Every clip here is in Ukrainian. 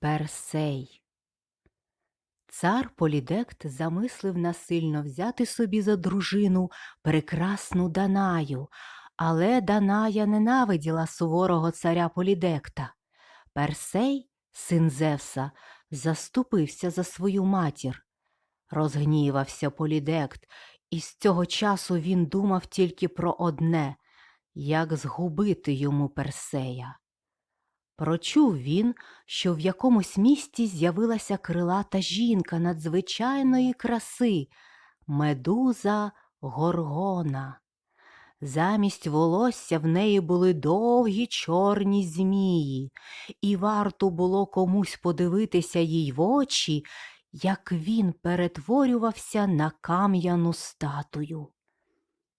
Персей. Цар Полідект замислив насильно взяти собі за дружину прекрасну Данаю, але Даная ненавиділа суворого царя Полідекта. Персей, син Зевса, заступився за свою матір. Розгнівався Полідект, і з цього часу він думав тільки про одне як згубити йому Персея. Прочув він, що в якомусь місті з'явилася крилата жінка надзвичайної краси, медуза горгона. Замість волосся в неї були довгі чорні змії, і варто було комусь подивитися їй в очі, як він перетворювався на кам'яну статую.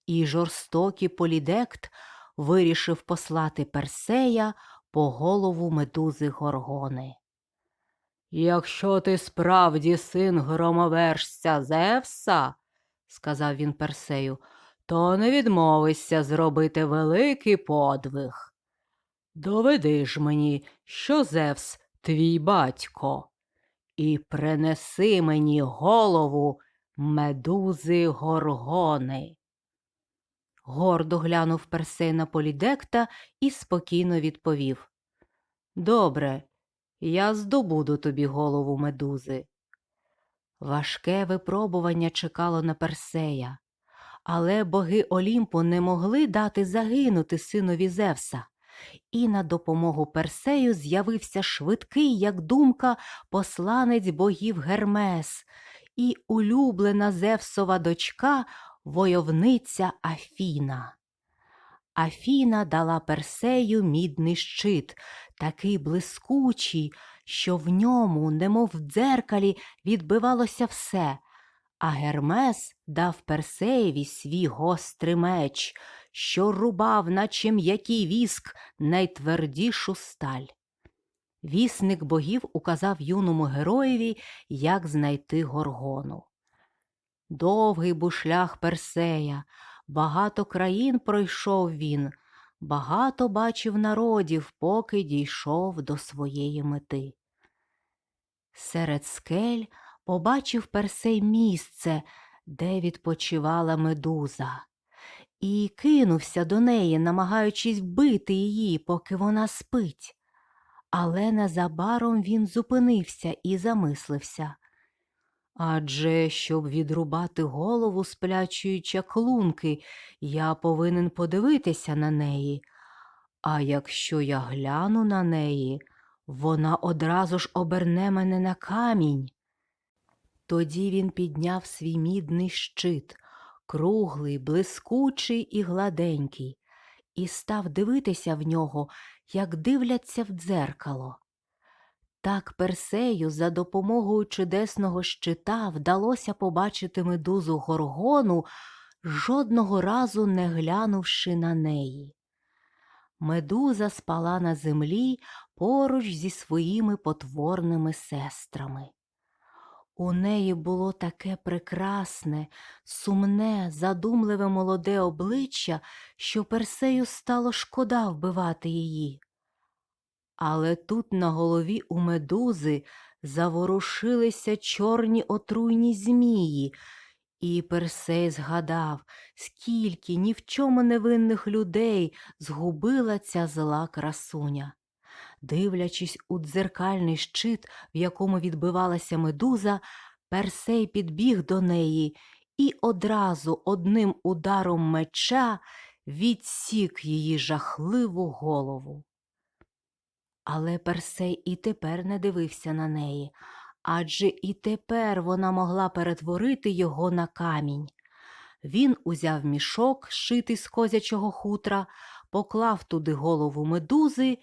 І жорстокий полідект вирішив послати Персея по голову медузи Горгони. Якщо ти справді син громовержця Зевса, сказав він Персею, то не відмовишся зробити великий подвиг. Доведи ж мені, що Зевс твій батько, і принеси мені голову медузи Горгони. Гордо глянув Персей на Полідекта і спокійно відповів Добре, я здобуду тобі голову медузи. Важке випробування чекало на Персея, але боги Олімпу не могли дати загинути синові Зевса, і на допомогу Персею з'явився швидкий, як думка, посланець богів Гермес і улюблена Зевсова дочка войовниця Афіна. Афіна дала Персею мідний щит, такий блискучий, що в ньому, немов в дзеркалі, відбивалося все, а Гермес дав Персеєві свій гострий меч, що рубав, наче м'який віск, найтвердішу сталь. Вісник богів указав юному героєві, як знайти горгону. Довгий був шлях Персея, багато країн пройшов він, багато бачив народів, поки дійшов до своєї мети. Серед скель побачив Персей місце, де відпочивала медуза, і кинувся до неї, намагаючись вбити її, поки вона спить. Але незабаром він зупинився і замислився. Адже щоб відрубати голову сплячої чаклунки, я повинен подивитися на неї. А якщо я гляну на неї, вона одразу ж оберне мене на камінь. Тоді він підняв свій мідний щит, круглий, блискучий і гладенький, і став дивитися в нього, як дивляться в дзеркало. Так Персею за допомогою чудесного щита вдалося побачити медузу горгону, жодного разу не глянувши на неї. Медуза спала на землі поруч зі своїми потворними сестрами. У неї було таке прекрасне, сумне, задумливе молоде обличчя, що Персею стало шкода вбивати її. Але тут на голові у медузи заворушилися чорні отруйні змії, і Персей згадав, скільки ні в чому невинних людей згубила ця зла красуня. Дивлячись у дзеркальний щит, в якому відбивалася медуза, Персей підбіг до неї і одразу одним ударом меча відсік її жахливу голову. Але Персей і тепер не дивився на неї, адже і тепер вона могла перетворити його на камінь. Він узяв мішок, шитий з козячого хутра, поклав туди голову медузи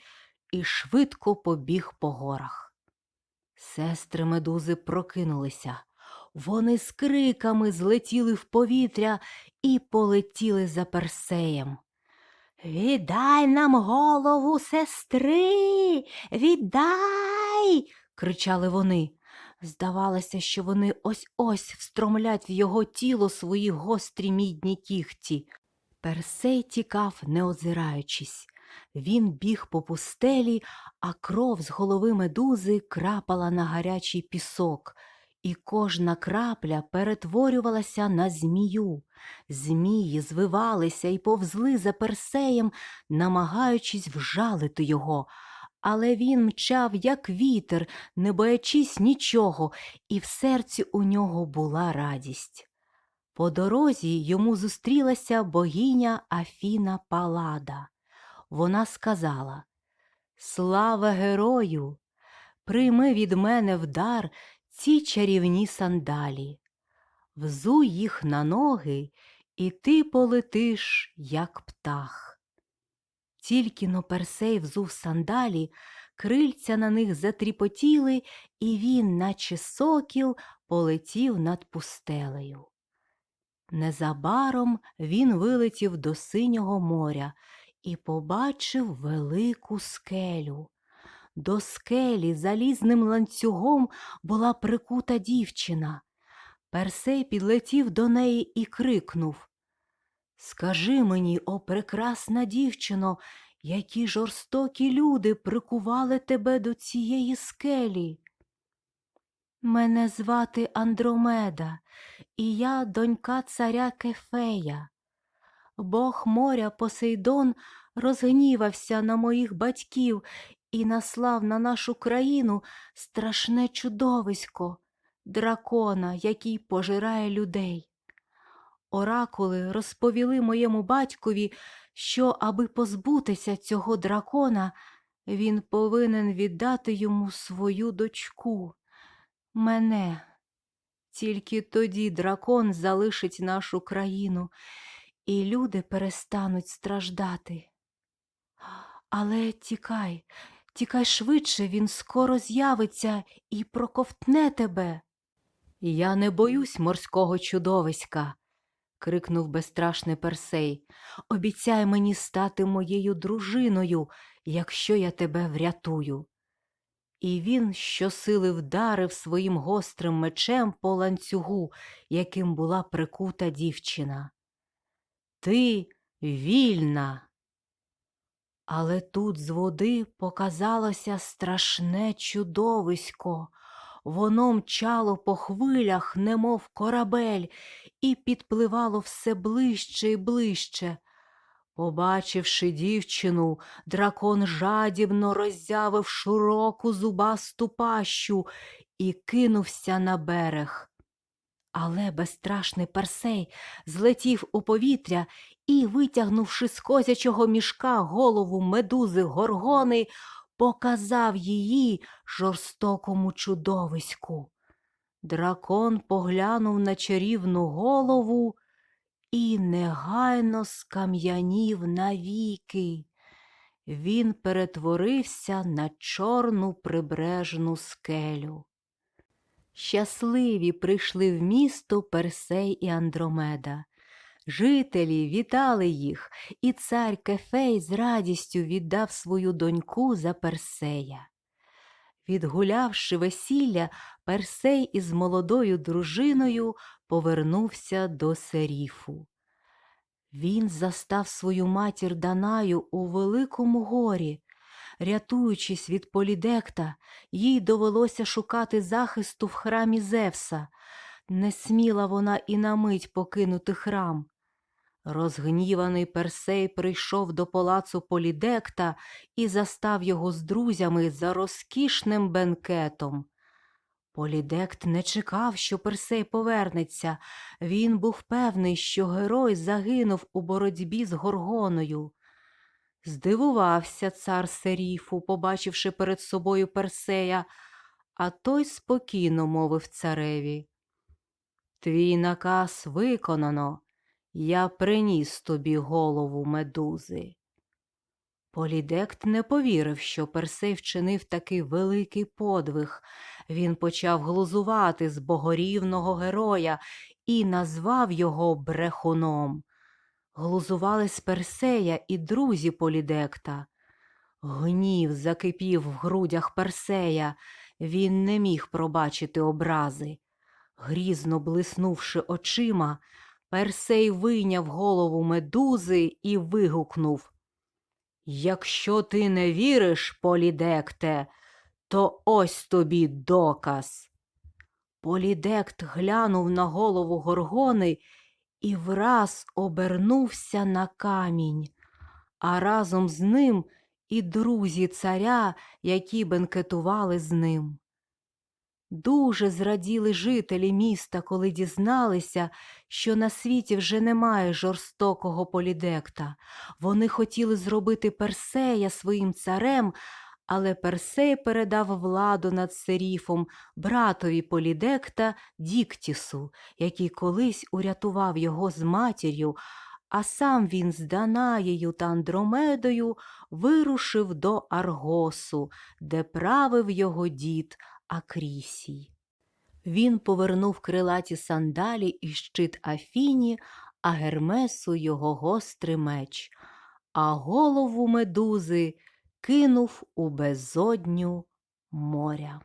і швидко побіг по горах. Сестри медузи прокинулися. Вони з криками злетіли в повітря і полетіли за Персеєм. Віддай нам голову сестри, віддай. кричали вони. Здавалося, що вони ось ось встромлять в його тіло свої гострі мідні кіхті. Персей тікав, не озираючись. Він біг по пустелі, а кров з голови медузи крапала на гарячий пісок, і кожна крапля перетворювалася на змію. Змії звивалися і повзли за персеєм, намагаючись вжалити його. Але він мчав, як вітер, не боячись нічого, і в серці у нього була радість. По дорозі йому зустрілася богиня Афіна Палада. Вона сказала Слава герою! Прийми від мене в дар ці чарівні сандалі. Взуй їх на ноги, і ти полетиш, як птах. Тільки но Персей взув сандалі, крильця на них затріпотіли, і він, наче сокіл, полетів над пустелею. Незабаром він вилетів до синього моря і побачив велику скелю. До скелі залізним ланцюгом була прикута дівчина. Персей підлетів до неї і крикнув Скажи мені, о прекрасна дівчино, які жорстокі люди прикували тебе до цієї скелі. Мене звати Андромеда, і я донька царя Кефея. Бог моря Посейдон розгнівався на моїх батьків і наслав на нашу країну страшне чудовисько, дракона, який пожирає людей. Оракули розповіли моєму батькові, що, аби позбутися цього дракона, він повинен віддати йому свою дочку, мене. Тільки тоді дракон залишить нашу країну, і люди перестануть страждати. Але тікай, тікай швидше, він скоро з'явиться і проковтне тебе. Я не боюсь морського чудовиська, крикнув безстрашний Персей. Обіцяй мені стати моєю дружиною, якщо я тебе врятую. І він щосили вдарив своїм гострим мечем по ланцюгу, яким була прикута дівчина. Ти вільна. Але тут з води показалося страшне чудовисько. Воно мчало по хвилях, немов корабель, і підпливало все ближче і ближче. Побачивши дівчину, дракон жадібно роззявив широку зубасту пащу і кинувся на берег. Але безстрашний Персей злетів у повітря і, витягнувши з козячого мішка голову медузи горгони, показав її жорстокому чудовиську. Дракон поглянув на чарівну голову і негайно скам'янів навіки. Він перетворився на чорну прибережну скелю. Щасливі прийшли в місто Персей і Андромеда. Жителі вітали їх, і цар Кефей з радістю віддав свою доньку за Персея. Відгулявши весілля, Персей із молодою дружиною повернувся до Серіфу. Він застав свою матір Данаю у великому горі. Рятуючись від полідекта, їй довелося шукати захисту в храмі Зевса. Не сміла вона і на мить покинути храм. Розгніваний Персей прийшов до палацу Полідекта і застав його з друзями за розкішним бенкетом. Полідект не чекав, що Персей повернеться. Він був певний, що герой загинув у боротьбі з горгоною. Здивувався цар Серіфу, побачивши перед собою Персея, а той спокійно мовив цареві. Твій наказ виконано. Я приніс тобі голову медузи. Полідект не повірив, що Персей вчинив такий великий подвиг. Він почав глузувати з богорівного героя і назвав його брехуном. Глузували з Персея і друзі Полідекта. Гнів закипів в грудях Персея, він не міг пробачити образи. Грізно блиснувши очима, Персей вийняв голову медузи і вигукнув Якщо ти не віриш, Полідекте, то ось тобі доказ. Полідект глянув на голову горгони і враз обернувся на камінь, а разом з ним і друзі царя, які бенкетували з ним. Дуже зраділи жителі міста, коли дізналися, що на світі вже немає жорстокого полідекта. Вони хотіли зробити Персея своїм царем, але Персей передав владу над Серіфом братові Полідекта Діктісу, який колись урятував його з матір'ю, а сам він з Данаєю та Андромедою вирушив до Аргосу, де правив його дід Акрісій. Він повернув крилаті сандалі і щит Афіні, а Гермесу його гострий меч, а голову медузи кинув у безодню моря.